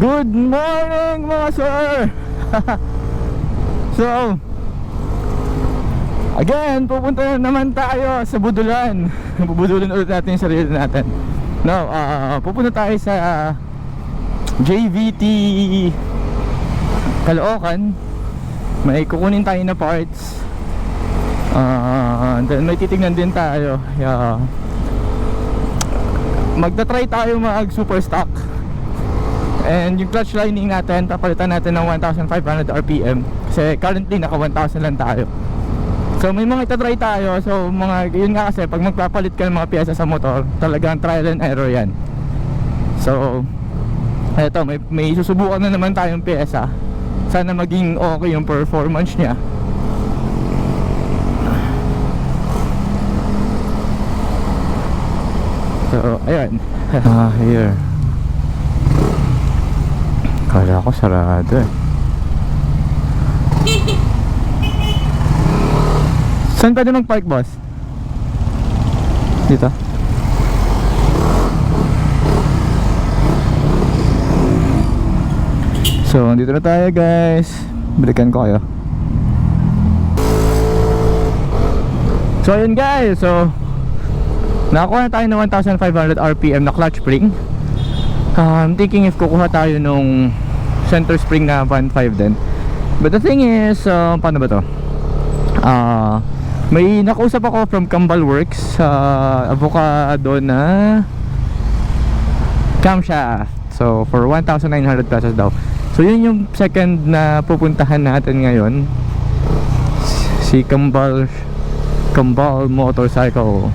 Good morning mga sir! so, again, pupunta na naman tayo sa Budulan. Bubudulan ulit natin yung sarili natin. No, ah, pupunta tayo sa JVT Caloocan. May kukunin tayo na parts. Ah, then may titignan din tayo. Yeah. Magta-try tayo mag super stock. And yung clutch lining natin, papalitan natin ng 1,500 RPM Kasi currently naka 1,000 lang tayo. So may mga itatry tayo. So mga, yun nga kasi pag magpapalit ka ng mga pyesa sa motor Talagang trial and error yan. So Eto, may, may susubukan na naman tayong pyesa. Sana maging okay yung performance niya. So, ayun Ah, here Kala ko sarado eh. Saan pwede mag-park, boss? Dito? So, dito na tayo guys. Balikan ko kayo. So, ayun guys. So, nakakuha na tayo ng 1,500 RPM na clutch spring. I'm thinking if kukuha tayo nung center spring na 1.5 din. But the thing is, uh, paano ba to? Ah, may nakausap ako from Kambal Works sa avocado na camshaft. So, for 1,900 pesos daw. So, yun yung second na pupuntahan natin ngayon. Si Kambal Kambal Motorcycle.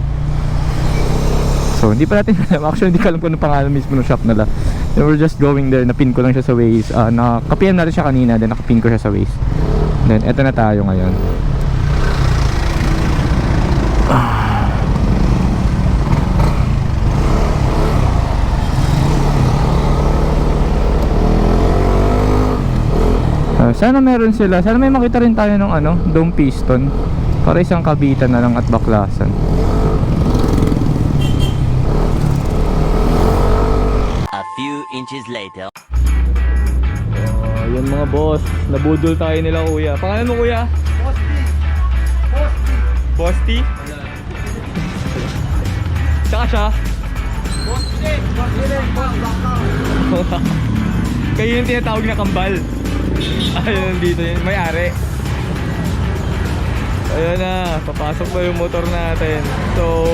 So, hindi pa natin alam. Actually, hindi ko alam kung ano pangalan mismo ng shop nila. They were just going there. Napin ko lang siya sa Waze. Uh, Naka-PM natin siya kanina. Then, nakapin ko siya sa Waze. Then, eto na tayo ngayon. Ah, sana meron sila. Sana may makita rin tayo ng ano, dome piston. Para isang kabitan na lang at baklasan. A few inches later. Oh, yun mga boss. Nabudol tayo nila kuya. Pangalan mo kuya? Bosti. Bosti. Bosti? Tsaka siya? Kayo yung tinatawag na kambal. Ayun, dito yun. May-ari. Ayun na, papasok pa yung motor natin. So,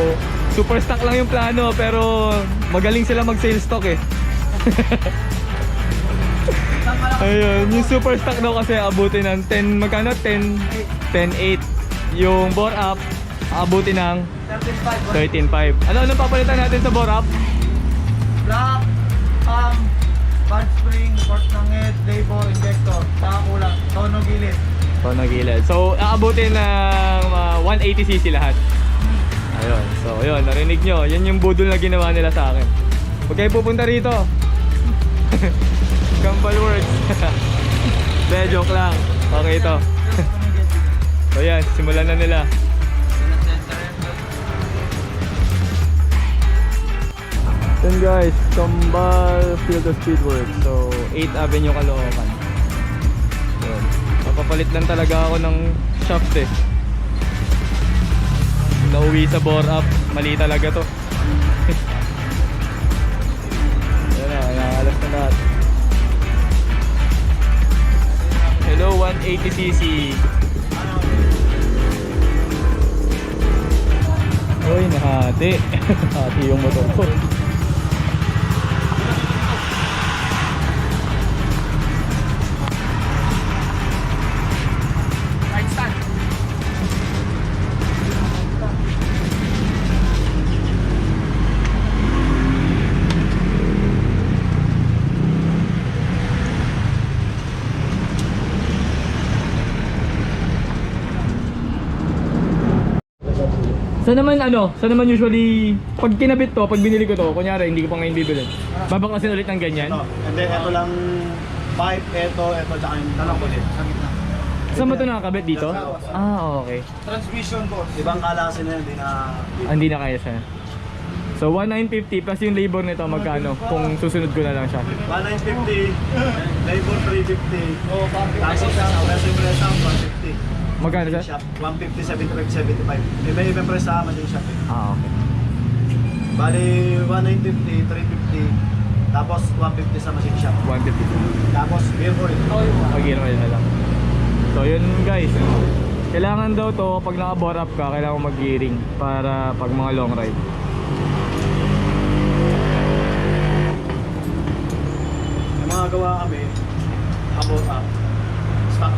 super stock lang yung plano pero magaling sila mag-sales stock eh. Ayun, yung super stock daw kasi abutin ng 10, magkano? 10, 10.8. Yung bore up, abutin ng 13.5. Ano, ano papalitan natin sa bore up? Black, um, bad spring, port ng head, labor, injector, saka kulang, tono gilid. So, nagilid. So, aabutin ng uh, 180cc lahat. Ayun. So, ayun, narinig nyo. Yan yung budol na ginawa nila sa akin. Huwag kayo pupunta rito. Gambal works. De, joke lang. Okay ito. so, yan. Simulan na nila. Then guys, Kambal Field of Speedworks. So, 8th Avenue Caloocan. Yun. Papapalit lang talaga ako ng shaft eh. Nauwi sa bore up. Mali talaga to. Lahat. Hello, 180cc. Uy, nahati. Nahati yung motor ko. Saan naman ano, saan naman usually, pag kinabit to, pag binili ko to, kunyari hindi ko pa ngayon bibili, babaklasin ulit ng ganyan? Ito, and then ito lang pipe, ito, ito, tsaka yung tanong ulit, sa gitna. Saan ba ito nakakabit dito? Ah, okay. Transmission po, ibang kalasin na yun, di na... Ah, Hindi na kaya siya. So 1950 plus yung labor nito magkano kung susunod ko na lang siya. 1950, labor 350. Oh, Tapos sa ang 150. Magkano siya? shop, 150, 75, 75. May may ibang press sa machine shop eh. Ah, okay. Bali, 1950, 350. Tapos 150 sa machine shop. 150. Tapos beer oil. Mag-gear oil na lang. So yun guys. Kailangan daw to pag naka-bore up ka, kailangan mag-gearing para pag mga long ride. May mga gawa kami, about up. Stock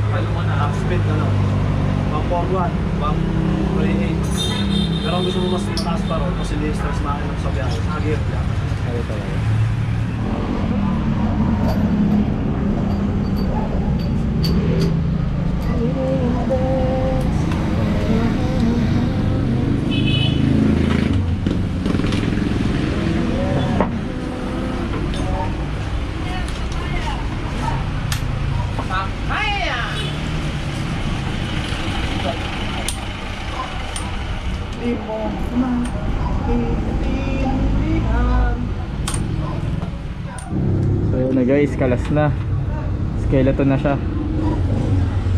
half speed na lang. 141, 138. Pero kung gusto mo mas mataas pa ron, kasi hindi stress makinom sa biyahe. Ah, gear lang. Ano talaga. Guys, kalas na. Skeleton na siya.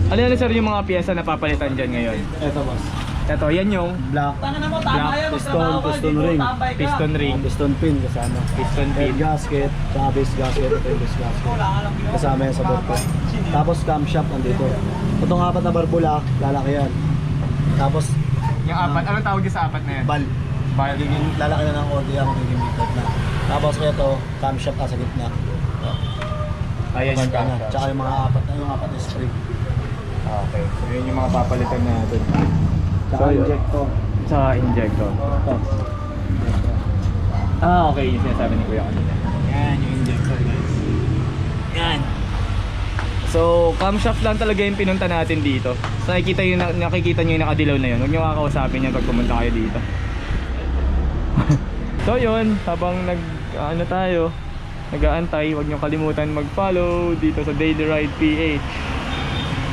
Ano yan sir yung mga pyesa na papalitan dyan ngayon? Eto boss. Ito, yan yung Black, black piston, piston ring. piston ring, Piston pin kasama. piston Head pin. gasket, tsaka base gasket, ito yung base gasket. Kasama yan sa board ko. Tapos camshaft nandito. Itong apat na barbula, lalaki yan. Tapos Yung apat, anong tawag sa apat na yan? bal, Bal. lalaki na ng order yan, magiging big na. Tapos ito, camshaft nasa gitna. Ayan yung camshaft. Tsaka yung mga apat na yung apat na spring. Okay, so yun yung mga papalitan natin. Tsaka So, yun. injector. Sa injector. Ito. Ah, okay, yung sinasabi ni Kuya kanina. Yan, yung injector guys. Yan. So, camshaft lang talaga yung pinunta natin dito. So, nakikita yung, nakikita nyo yung nakadilaw na yun. Huwag nyo kakausapin yan pag pumunta kayo dito. so, yun. Habang nag, ano tayo, nag-aantay, huwag nyo kalimutan mag-follow dito sa Daily Ride PH.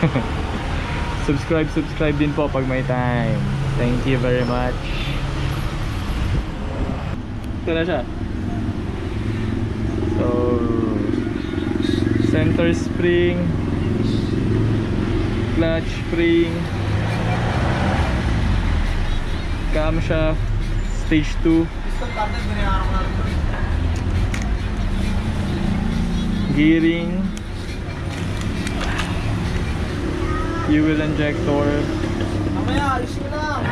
subscribe, subscribe din po pag may time. Thank you very much. Ito na siya. So, center spring, clutch spring, camshaft, stage 2, gearing, fuel injector, Mamaya, ayos ko lang.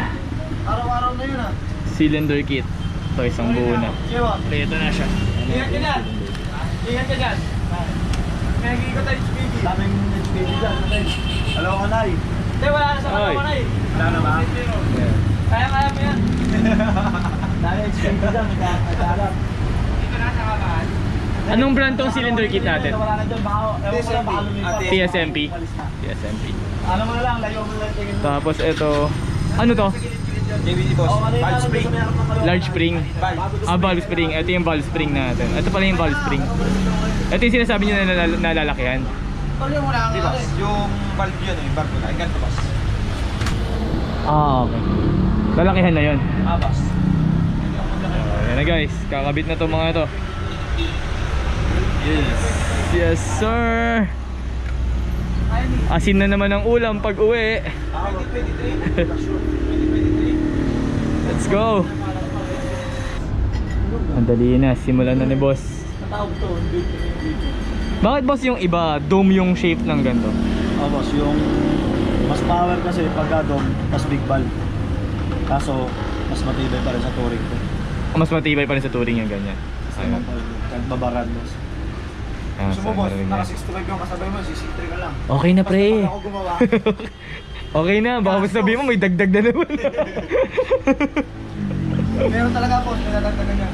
Araw-araw na yun ah. cylinder kit. Ito isang buo na. Ito na siya. Ingat ka dyan! Ingat ka dyan! May nag-iikot tayo HPG. Daming HPG dyan. Hello, Kanay. Hindi, wala na sa Ay. katawa na eh. Wala na ba? Kaya kaya mo yan. Daming HPG dyan. Nagkakalat. Dito na sa kabahan. Anong brand tong cylinder kit natin? Na. TSMP. Na. TSMP. Ano mo na lang, layo mo na lang. Tapos ito, ano to? JVD boss. Oh, yung Valve spring. Large spring. Ah, valve spring. Ito yung valve spring natin. Ito pala yung valve spring. Ito yung sinasabi niyo na nalal- nalalakihan. Tol yung wala kang ano. Yung valve yun eh. Valve yun. Ay, ganito boss. Ah, okay. Lalakihan na yon. Ah, boss. Ayan na guys, kakabit na to mga to. Yes. Yes, sir. Asin na naman ang ulam pag uwi. 2023. Let's go. Ang dali na, simulan na ni boss. Bakit boss yung iba, dome yung shape ng ganito? Oh, boss, yung mas power kasi pagka dom, mas big valve. Kaso, mas matibay pa rin sa touring ko. Mas matibay pa rin sa touring yung ganyan. Ayun. Kahit babaran, boss. Ah, Gusto mo, boss, marinig naka na. 65 yung kasabay mo, CC3 ka lang. Okay na pre. Basta pag ako gumawa, okay na, baka mas sabihin mo may dagdag na naman. meron talaga, boss, may nadagdagan niya.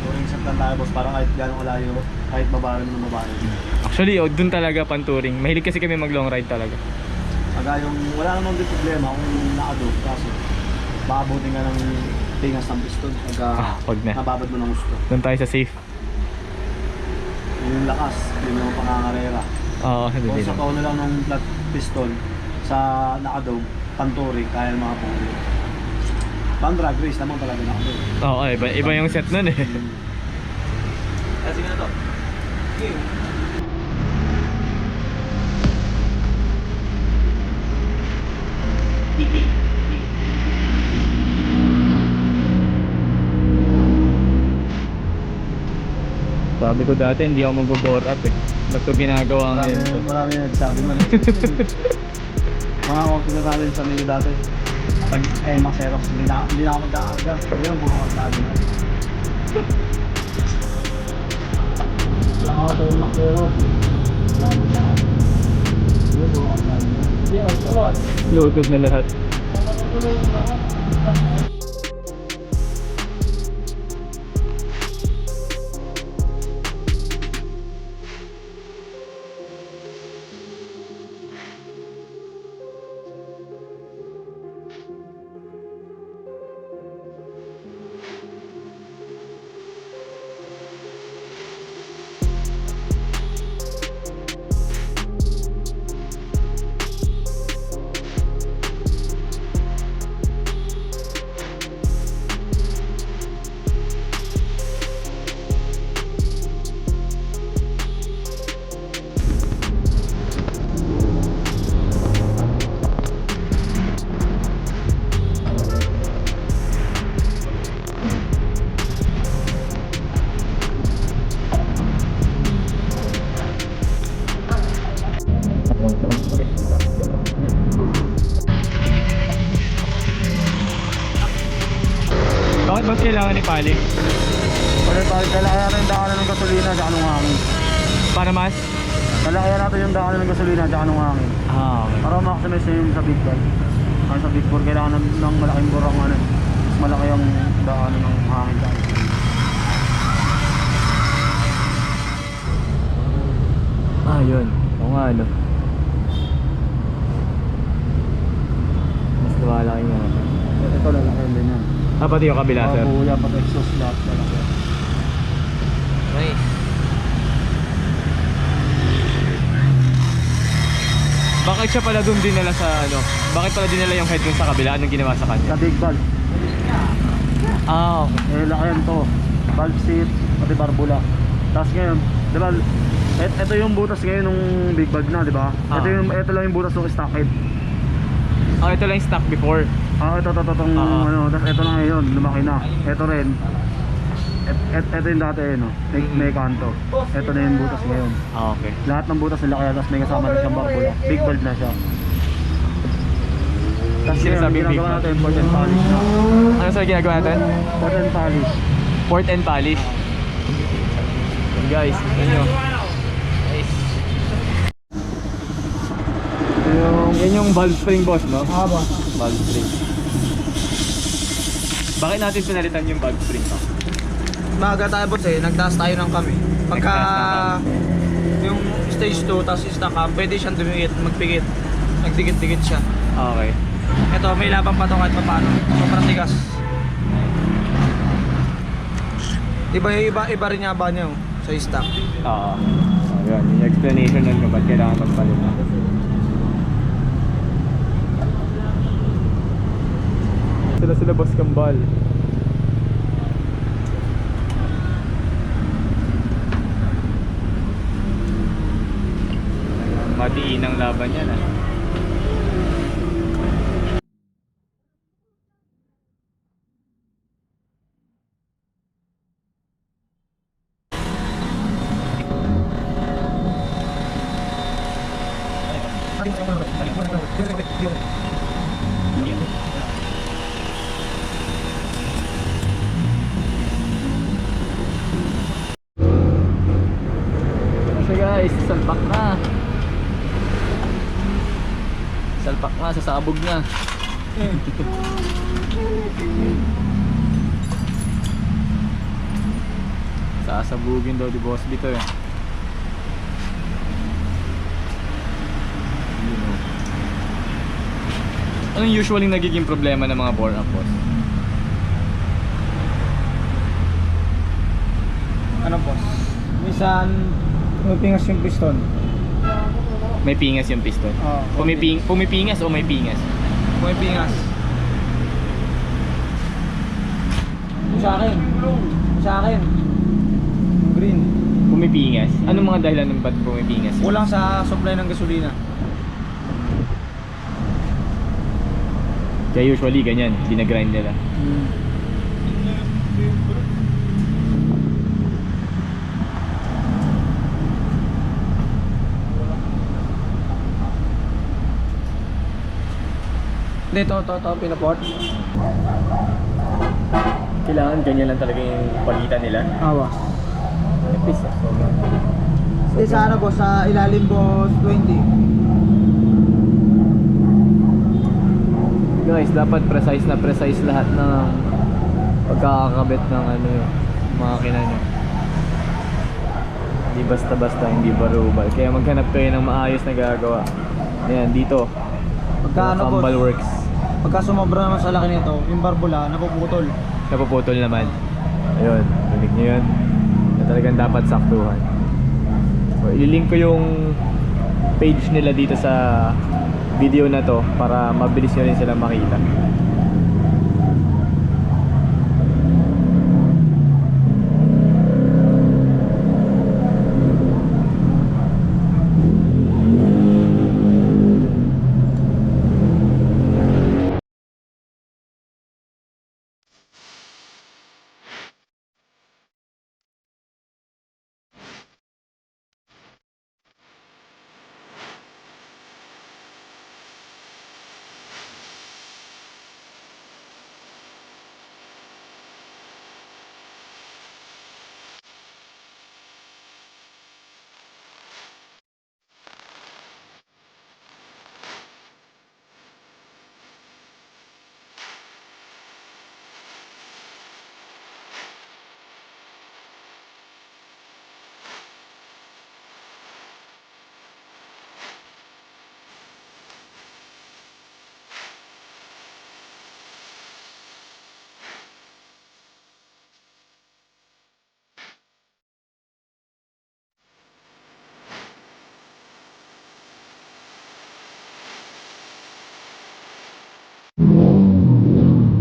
Touring set lang tayo, boss, parang kahit gano'ng kalayo, kahit babaran mo babaran. Actually, oh, dun talaga pan touring. Mahilig kasi kami mag long ride talaga. Pagka yung, wala namang din problema kung nakadog, kaso, baka buti nga ng tingas ng piston, pagka Ah, wag na. nababad mo ng gusto. Doon tayo sa safe. Yung lakas, yun yung pangangarera. Oo, Kung hindi sa na. tono lang ng flat piston sa nakadog, panturing, kaya mga puli. Pang drag race naman talaga na kami. Oo, iba, iba yung set nun eh. Sige na to. Sabi ko dati hindi ako mag-bore up eh. Ba't ko ginagawa Marami, ngayon? marami nagsabi mo. Mga na natin sa nila dati. Pag eh, mga Xerox, hindi na, hindi na ako magkakaga. Yun, buong ako sabi na. Ako ito yung mga Xerox. Sabi na. Tulad. Lugod na lahat. Ni Pali? Pwede tayo, kailangan natin yung daanan ng gasolina sa anong hangin. Para mas? Kailangan natin yung daanan ng gasolina sa anong hangin. Ah, okay. Para maximize yung sa big bike. Kasi sa big four, kailangan ng, ng malaking burang ano. Malaki ang daanan ng hangin sa. Ah, yun. Oo nga, ano. Mas lumalaki nga. Ito lalaki din yan. Ah, pati yung kabila, sir. Yan, pati exhaust lahat lalaki. Nice. Bakit siya pala doon dinala sa ano? Bakit pala dinala yung head dun sa kabila? Anong ginawa sa Sa kanya? big valve. Ah, okay. Eh, laki yan to. Valve seat, pati barbula. Tapos ngayon, di ba, et, ito yung butas ngayon ng big valve na, di ba? Ito, Ah. yung, ito lang yung butas ng stock head. Ah, ito lang yung stock before. Ah, ito, ito, ito, itong, Ah. ano, tapos ito lang ngayon, lumaki na. Ito rin. Et, et, ito yung dati, no? May, may kanto. Ito na yung butas ngayon. Ah, okay. Lahat ng butas nila kaya, tapos may kasama na siyang barbula. Big valve na siya. Tapos ngayon, Sinasabing big ginagawa valve. natin, port and polish na. Ano sa ginagawa natin? Port and polish. Port and polish. Yan guys, tignan nyo. Nice. Yung, yan yung valve spring boss, no? Ah, ba? Valve spring. Bakit natin pinalitan yung valve spring no? Maaga tayo boss eh, nagtaas tayo ng kami. Pagka yung stage 2 tapos stock cam, pwede siyang dumikit, magpikit. Nagdikit-dikit siya. Okay. Ito, may laban pa to kahit pa paano. Sobrang tigas. Iba, iba, iba rin yung aba niya oh, sa stock. Oo. Oh, yun, yung explanation nun kung ba't kailangan magpalit. Sila sila boss kambal. Matiin ang laban yan ah. Kasi guys, salpak na. Salpak na, na. Sasabugin daw di Boss Bito eh. Anong usually nagiging problema ng mga bore up boss? Ano boss? Minsan, pingas yung piston. May pingas yung piston. Oo. Pumiping, pumipingas o may pingas? May pingas. sa akin. Sa akin. Green. Pumipingas. Anong mga dahilan ng ba't pumipingas? Kulang sa supply ng gasolina. Kaya usually ganyan, ginagrind nila. Dito, to, to, pinaport. Kailangan ganyan lang talaga yung palitan nila. Awa. Nipis ah. Sobrang. Hindi sa ano boss, sa ilalim boss 20. Guys, dapat precise na precise lahat ng pagkakakabit ng ano yung makina nyo. Hindi basta-basta, hindi barubal. Kaya maghanap kayo ng maayos na gagawa. Ayan, dito. Pagka ano boss, Kambal Works. Pagka sumobra naman sa laki nito, yung barbula napuputol. Napuputol naman. Ayun, rinig nyo yun. Na talagang dapat saktuhan. So, ililink ko yung page nila dito sa video na to para mabilis nyo rin sila makita.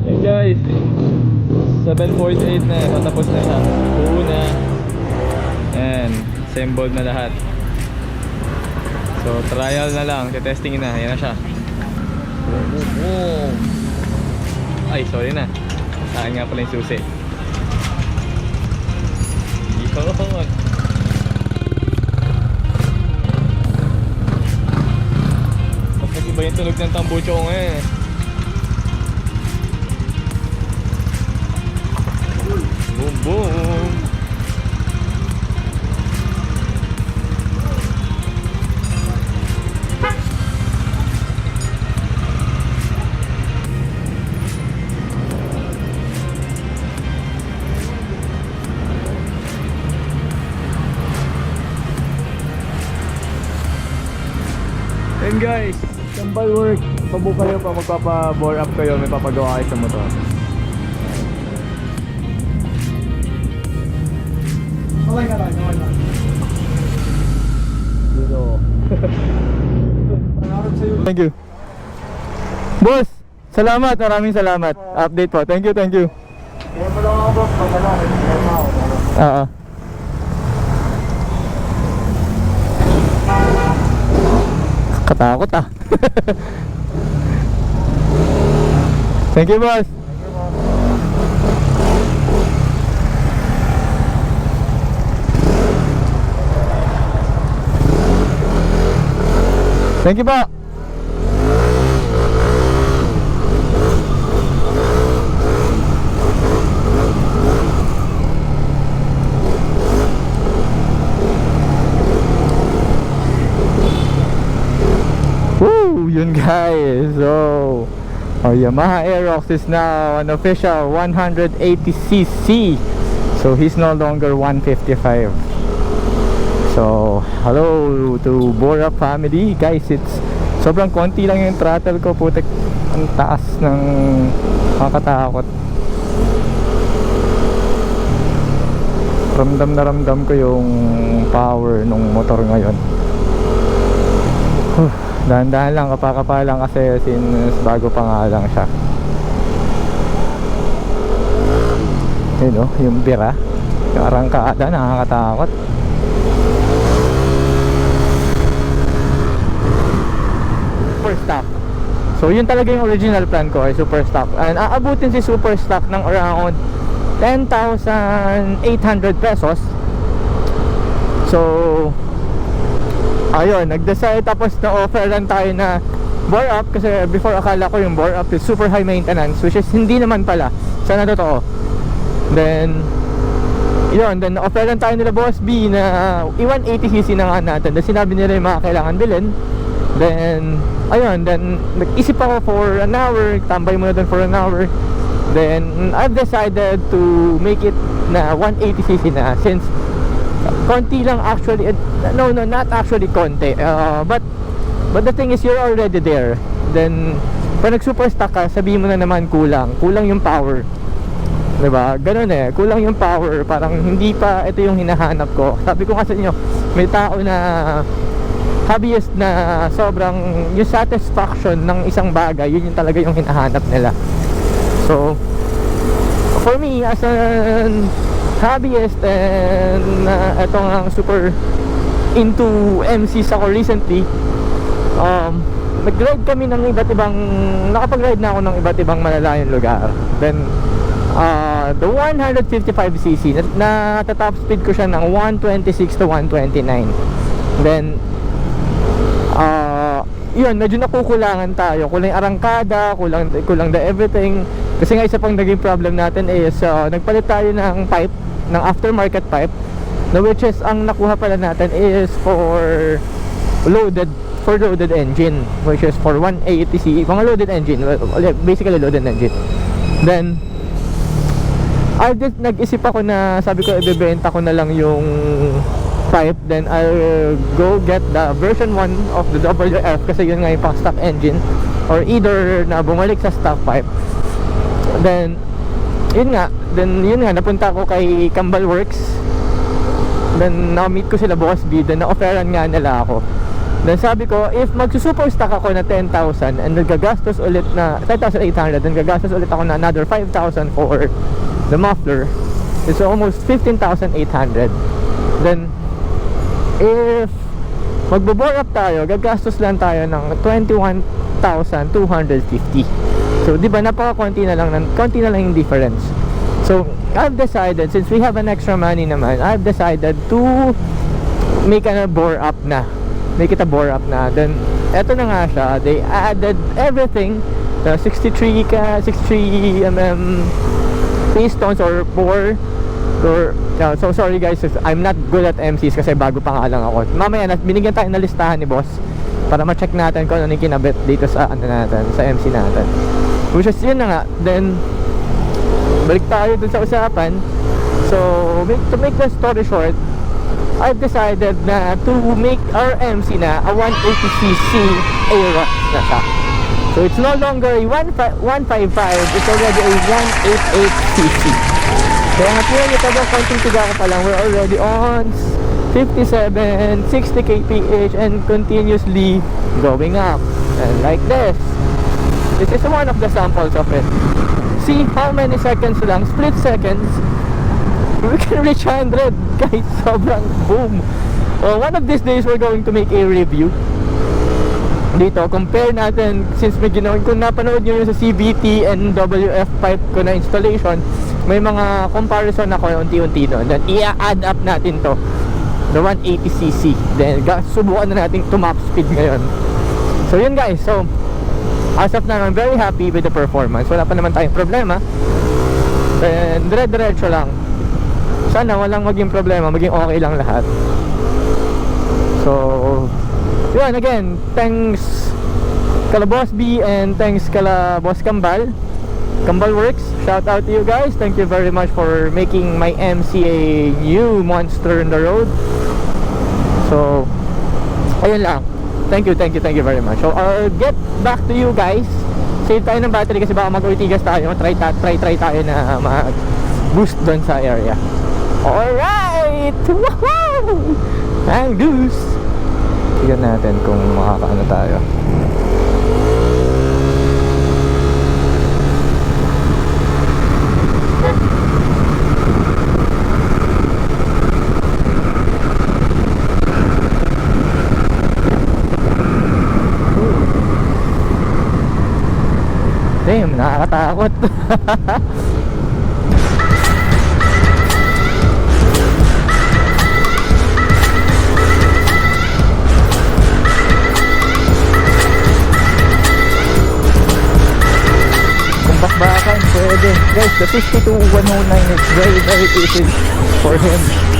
Hey guys, 7.8 na, patapos na siya. Buo na. Ayan, assembled na lahat. So, trial na lang, testing na, yan na siya. Ay, sorry na. Sa akin nga pala yung susi. Yun. Mas nag-iba yung tunog ng tambucho ko eh. Boom boom. And guys, tambal work. Pabo kayo pa magpapa-bore up kayo, may papagawa kayo sa motor. Okay ka lang. Dito. Sa'yo. Thank you. Boss, salamat. Maraming salamat. Update po. Thank you, thank you. Kaya mo lang ako boss, pag ano, kaya mo ako. Oo. Katakot ah. thank you, boss. Thank you po. Woo! Yun guys. So, our Yamaha Aerox is now an official 180cc. So, he's no longer 155. So, hello to Bora family. Guys, it's sobrang konti lang yung throttle ko. Putik, ang taas ng makatakot. Ramdam na ramdam ko yung power ng motor ngayon. Dahan-dahan lang, kapakapa lang kasi since bago pa nga lang siya. Ayun no, yung bira. Yung arangkada, nakakatakot. Super stock. So yun talaga yung original plan ko ay super stock. And aabutin si super stock ng around 10,800 pesos. So ayun, nag-decide tapos na-offer lang tayo na bore up kasi before akala ko yung bore up is super high maintenance which is hindi naman pala. Sana totoo. Then yun, then offer lang tayo nila Boss B na i-180cc na nga natin. Then sinabi nila yung mga kailangan bilhin. Then, ayun, then nag-isip ako for an hour, tambay muna doon for an hour. Then, I've decided to make it na 180cc na since konti lang actually, eh, no, no, not actually konti. Uh, but, but the thing is, you're already there. Then, pag nag-super ka, sabihin mo na naman kulang. Kulang yung power. 'Di ba? Ganun eh. Kulang yung power. Parang hindi pa ito yung hinahanap ko. Sabi ko nga sa inyo, may tao na hobbyist na sobrang yung satisfaction ng isang bagay, yun yung talaga yung hinahanap nila. So, for me as an hobbyist and uh, eto nga super into MCs ako recently um, nag-ride kami ng iba't ibang nakapag-ride na ako ng iba't ibang malalayong lugar then uh, the 155cc na, na top speed ko siya ng 126 to 129 then yun medyo nakukulangan tayo. Kulang arangkada kulang, kulang the everything. Kasi nga isa pang naging problem natin is uh, nagpalit tayo ng pipe ng aftermarket pipe na which is ang nakuha pala natin is for loaded for loaded engine which is for 180cc mga loaded engine basically loaded engine. Then I did nag-isip ako na sabi ko ibebenta ko na lang yung pipe then I'll go get the version 1 of the WF kasi yun nga yung pang stock engine. Or either na bumalik sa stock pipe. Then yun nga then yun nga napunta ako kay Kambal Works. Then na-meet ko sila Boss B. Then na-offeran nga nila ako. Then sabi ko if magsusuper stock ako na 10,000 and nagagastos ulit na 10,800 then gagastos ulit ako na another 5,000 for the muffler it's almost 15,800 then if magbo-bore up tayo gagastos lang tayo ng 21,250 so di ba napaka-konti na lang ng- konti na lang yung difference. So I've decided since we have an extra money naman I've decided to make a bore up na. Make it a bore up na. Then eto na nga siya. They added everything. The 63 ka 63 mm pistons or bore or uh, so sorry guys I'm not good at MCs kasi bago pa nga lang ako. Mamaya binigyan tayo ng listahan ni boss para ma-check natin kung ano yung kinabit dito sa ano natin sa MC natin. Which is yun na nga. Then balik tayo dun sa usapan. So to make the story short I've decided na to make our MC na a 180cc Aerox na siya. So it's no longer a 155 it's already a 188cc kaya nga po nyo taga konting tiga ko pa lang. We're already on 57 60 kph and continuously going up. And like this this is one of the samples of it. See how many seconds lang split seconds we can reach 100 guys sobrang boom. Uh, one of these days we're going to make a review. Dito compare natin since may ginawa kung napanood nyo yun sa CVT and WF pipe ko na installation may mga comparison ako unti-unti doon then i-add up natin to. The 180cc then subukan na natin to map speed ngayon. So yun guys. So as of now I'm very happy with the performance. Wala pa naman tayong problema. Dire-diretso lang. Sana walang maging problema. Maging okay lang lahat. So yun again. Thanks kala Boss B and thanks kala Boss Kambal Kambal Works shout out to you guys. Thank you very much for making my MC a new monster in the road. So ayun lang. Thank you thank you thank you very much. So I'll get back to you guys. Save tayo ng battery kasi baka mag-ortigas tayo. Try, try try tayo na mag boost doon sa area. Alright! Woohoo! Ang goose! Tignan natin kung makakaano tayo takot. Kung bakbakan, pwede. Guys, the 52-109 is very, very easy for him.